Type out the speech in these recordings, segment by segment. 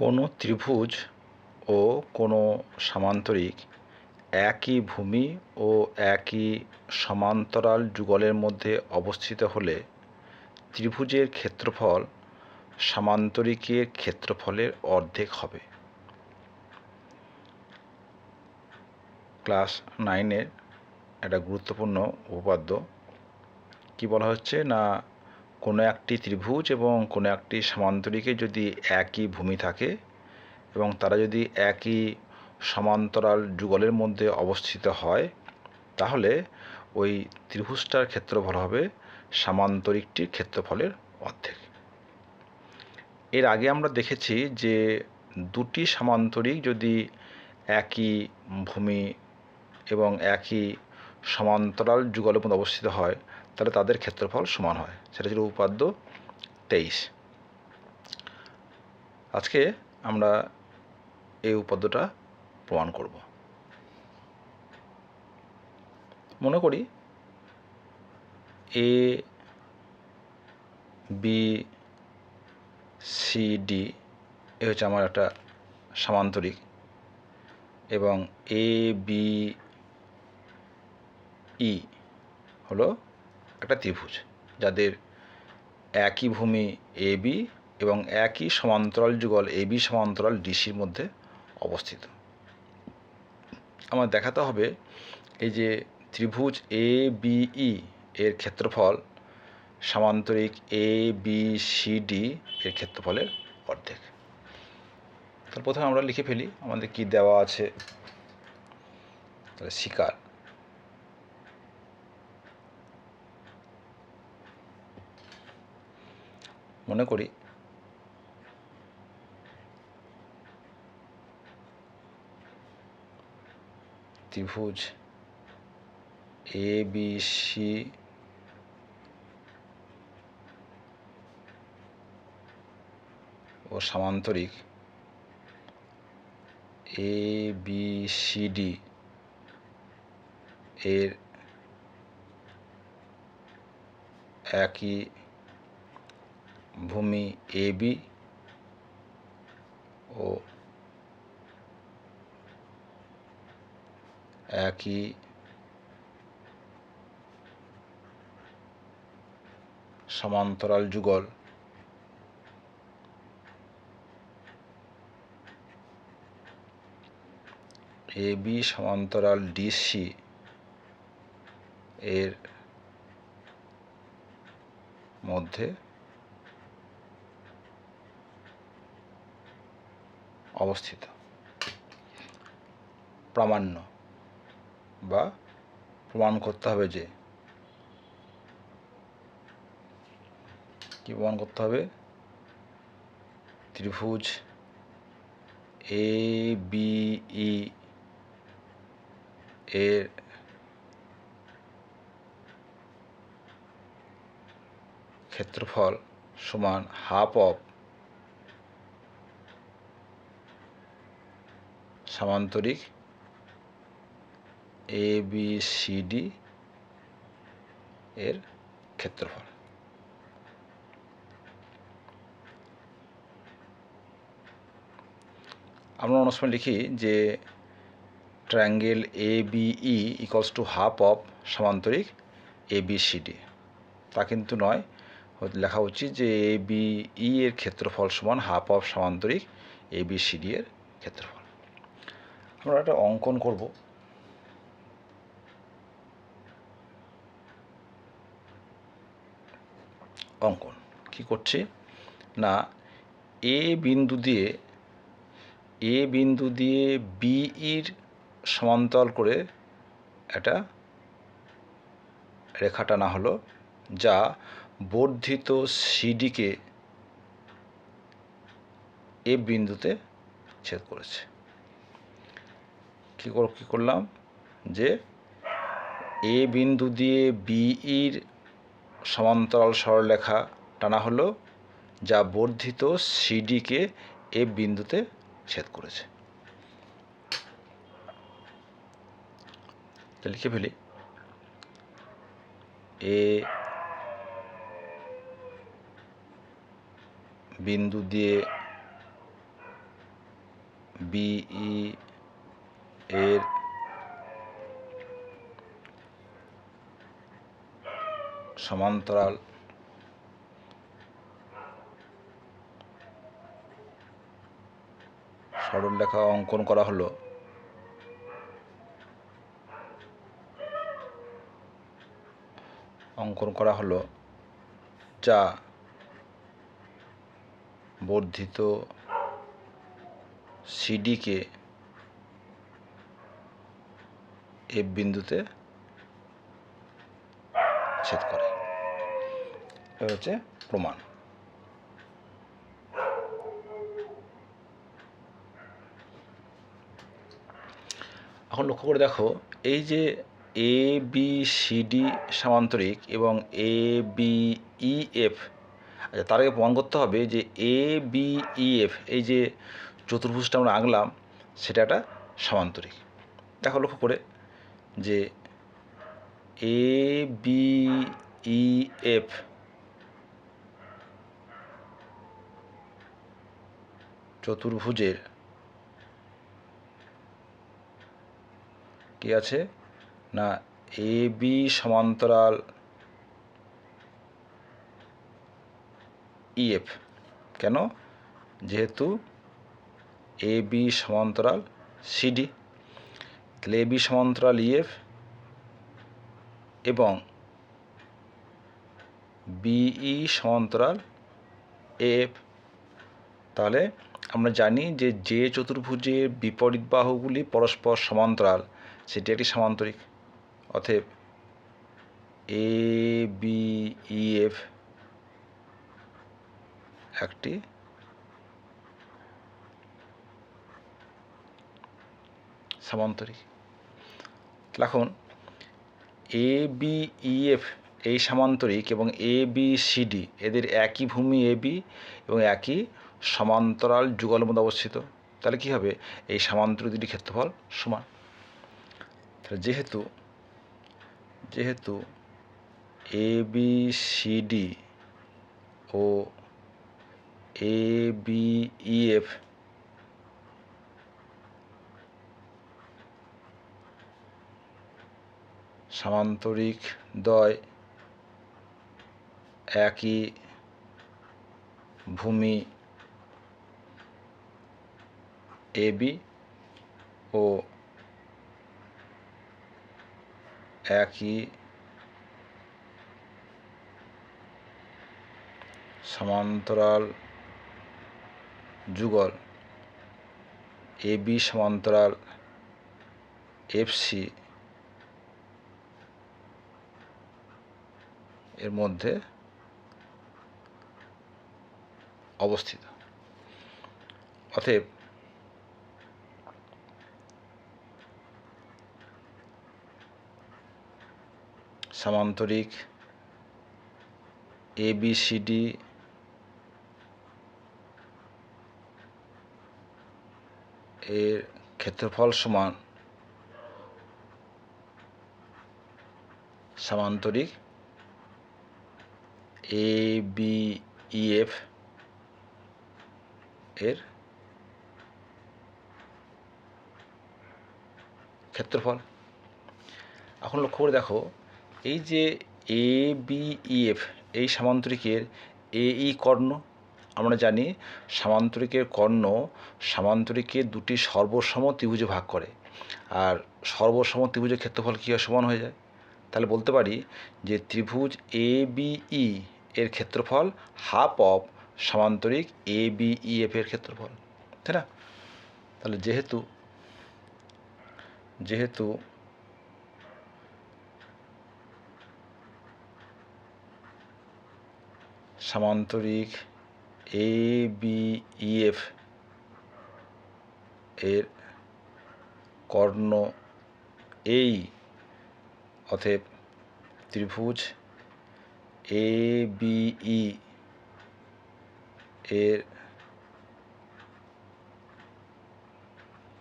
কোনো ত্রিভুজ ও কোনো সামান্তরিক একই ভূমি ও একই সমান্তরাল যুগলের মধ্যে অবস্থিত হলে ত্রিভুজের ক্ষেত্রফল সামান্তরিকের ক্ষেত্রফলের অর্ধেক হবে। ক্লাস নাইনের একটা গুরুত্বপূর্ণ উপপাদ্য কি বলা হচ্ছে না কোনো একটি ত্রিভুজ এবং কোনো একটি সমান্তরিকে যদি একই ভূমি থাকে এবং তারা যদি একই সমান্তরাল যুগলের মধ্যে অবস্থিত হয়, তাহলে ওই ত্রিভুজটার ক্ষেত্রফল হবে সামান্তরিকটির ক্ষেত্রফলের অর্ধেক। এর আগে আমরা দেখেছি যে দুটি সামান্তরিক যদি একই ভূমি এবং একই সমান্তরাল যুগলের মধ্যে অবস্থিত হয় তাহলে তাদের ক্ষেত্রফল সমান হয়। সেটা ছিল উপাদ্য তেইশ। আজকে আমরা এই উপাদ্যটা প্রমাণ করব। মনে করি এ বি সি ডি এ হচ্ছে আমার একটা সামান্তরিক এবং এ বি ই হলো একটা ত্রিভুজ, যাদের একই ভূমি এ বি এবং একই সমান্তরাল যুগল এ বি সমান্তরাল ডিসির মধ্যে অবস্থিত। আমার দেখাতে হবে এই যে ত্রিভুজ এ বি ই এর ক্ষেত্রফল সামান্তরিক এ বি সি ডি এর ক্ষেত্রফলের অর্ধেক। তাহলে প্রথমে আমরা লিখে ফেলি আমাদের কি দেওয়া আছে? তাহলে শিকার। মনে করি। ত্রিভুজ এ বি সি ও সামান্তরিক এ বি সি ডি এর একই ভূমি এ বি ও একই সমান্তরাল যুগল। এ বি সমান্তরাল ডিসি এর মধ্যে অবস্থিত। প্রামাণ্য বা প্রমাণ করতে হবে যে কি প্রমাণ করতে হবে? ত্রিভুজ এ বি ই এর ক্ষেত্রফল সমান হাফ অফ সামান্তরিক এ বি সি ডি এর ক্ষেত্রফল। আমরা অনেক সময় লিখি যে triangle A B E equals to half of সামান্তরিক A B C D তা কিন্তু নয়। লেখা উচিত যে এ বি ই এর ক্ষেত্রফল সমান হাফ অফ সামান্তরিক এ বি সি ডি এর ক্ষেত্রফল। আমরা একটা অঙ্কন করব। অঙ্কন, কি করছি? না, এ বিন্দু দিয়ে, এ বিন্দু দিয়ে বিইর সমান্তরাল করে একটা রেখা টানা হলো, যা বর্ধিত সিডিকে এ বিন্দুতে ছেদ করেছে। কী কর, কী করলাম? যে এ বিন্দু দিয়ে বিইর সমান্তরাল সরলরেখা টানা হলো, যা বর্ধিত সিডিকে এ বিন্দুতে ছেদ করেছে। লিখে ফেলি। এ বিন্দু দিয়ে বিই এর সমান্তরাল সরলরেখা অঙ্কন করা হলো। অঙ্কন করা হলো যা বর্ধিত সিডিকে এফ বিন্দুতে ছেদ করে। এটা হচ্ছে প্রমাণ। এখন লক্ষ্য করে দেখো, এই যে এ বি সি ডি সামান্তরিক এবং এ বি ই এফ আচ্ছা তার আগে প্রমাণ করতে হবে যে এ বি ই এফ এই যে চতুর্ভুজটা আমরা আঁকলাম, সেটা একটা সামান্তরিক। দেখো লক্ষ্য করে। যে এ বি ই এফ চতুর্ভুজের কি আছে? না এ বি সমান্তরাল ইএফ কেন? যেহেতু এ বি সমান্তরাল সিডি তাহলে এ বি সমান্তরাল ইএফ এবং বিই সমান্তরাল এফ তাহলে আমরা জানি যে যে চতুর্ভুজের বিপরীত বাহুগুলি পরস্পর সমান্তরাল, সেটি একটি সামান্তরিক, অতএব এ, বি, ই, এফ, একটি সামান্তরিক এখন এ বি এফ এই সামান্তরিক এবং এ বি সি ডি এদের একই ভূমি এ বি এবং একই সমান্তরাল যুগলের মধ্যে অবস্থিত। তাহলে কী হবে? এই সামান্তরিক দুটি ক্ষেত্রফল সমান। তাহলে যেহেতু যেহেতু এ বি সি ডি ও এ বি ই এফ সামান্তরিক দ্বয় একই ভূমি এ বি ও একই সমান্তরাল যুগল। এ বি সমান্তরাল এফ এর মধ্যে অবস্থিত। অতএব সামান্তরিক এ বি সি ডি এর ক্ষেত্রফল সমান সামান্তরিক এ বি ই এফ এর ক্ষেত্রফল। এখন লক্ষ্য করে দেখো, এই যে এ বি ই এফ এই সামান্তরিকের এ ই কর্ণ, আমরা জানি সামান্তরিকের কর্ণ সামান্তরিকের দুটি সর্বসম ত্রিভুজে ভাগ করে। আর সর্বসম ত্রিভুজের ক্ষেত্রফল কী সমান হয়ে যায়। তাহলে বলতে পারি যে ত্রিভুজ এ বি ই এর ক্ষেত্রফল হাফ অফ সামান্তরিক এ বি ই এফ এর ক্ষেত্রফল, তাই না? তাহলে যেহেতু যেহেতু সামান্তরিক এ বি ই এফ এর কর্ণ এই অতএব ত্রিভুজ এ বি ই এর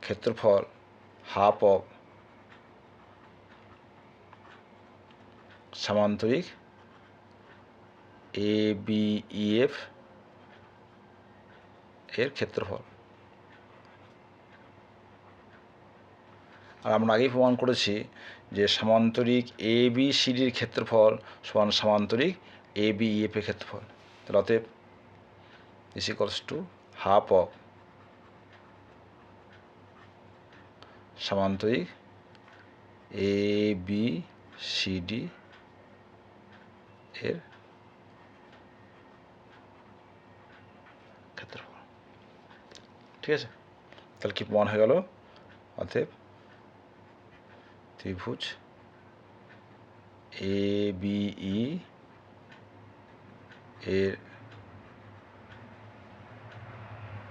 ক্ষেত্রফল হাফ অফ সামান্তরিক এ বি এফ এর ক্ষেত্রফল। আর আমরা আগেই প্রমাণ করেছি যে সামান্তরিক এ বি সিডির ক্ষেত্রফল সমান সামান্তরিক এ বি এফ এর ক্ষেত্রফল। তাহলে অতএব is equals to half of সামান্তরিক A B C D এর ক্ষেত্রফল। ঠিক আছে? তাহলে কি প্রমাণ হয়ে গেল। অতএব ত্রিভুজ এ বিই এর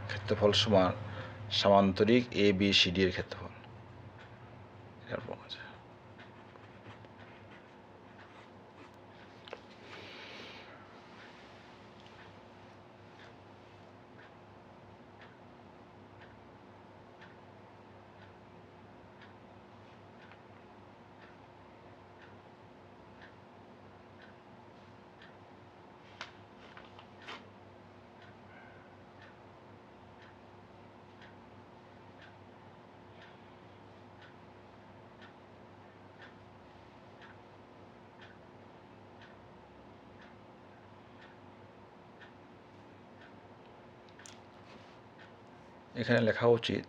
ক্ষেত্রফল সমান সামান্তরিক এ বি সি ডি এর ক্ষেত্রফল এর প্রমাণ আছে এখানে লেখা উচিত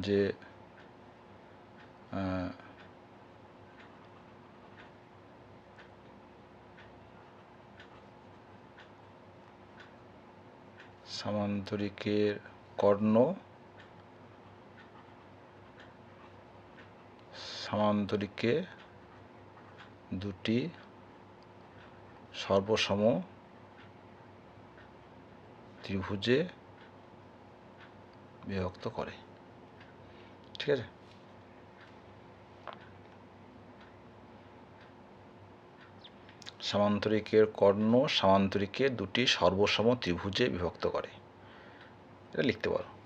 যে সামান্তরিকের কর্ণ সামান্তরিকে দুটি সর্বসম ত্রিভুজে বিভক্ত করে। ঠিক আছে? সামান্তরিকের কর্ণ সামান্তরিকে দুটি সর্বসম ত্রিভুজে বিভক্ত করে। এটা লিখতে পারো।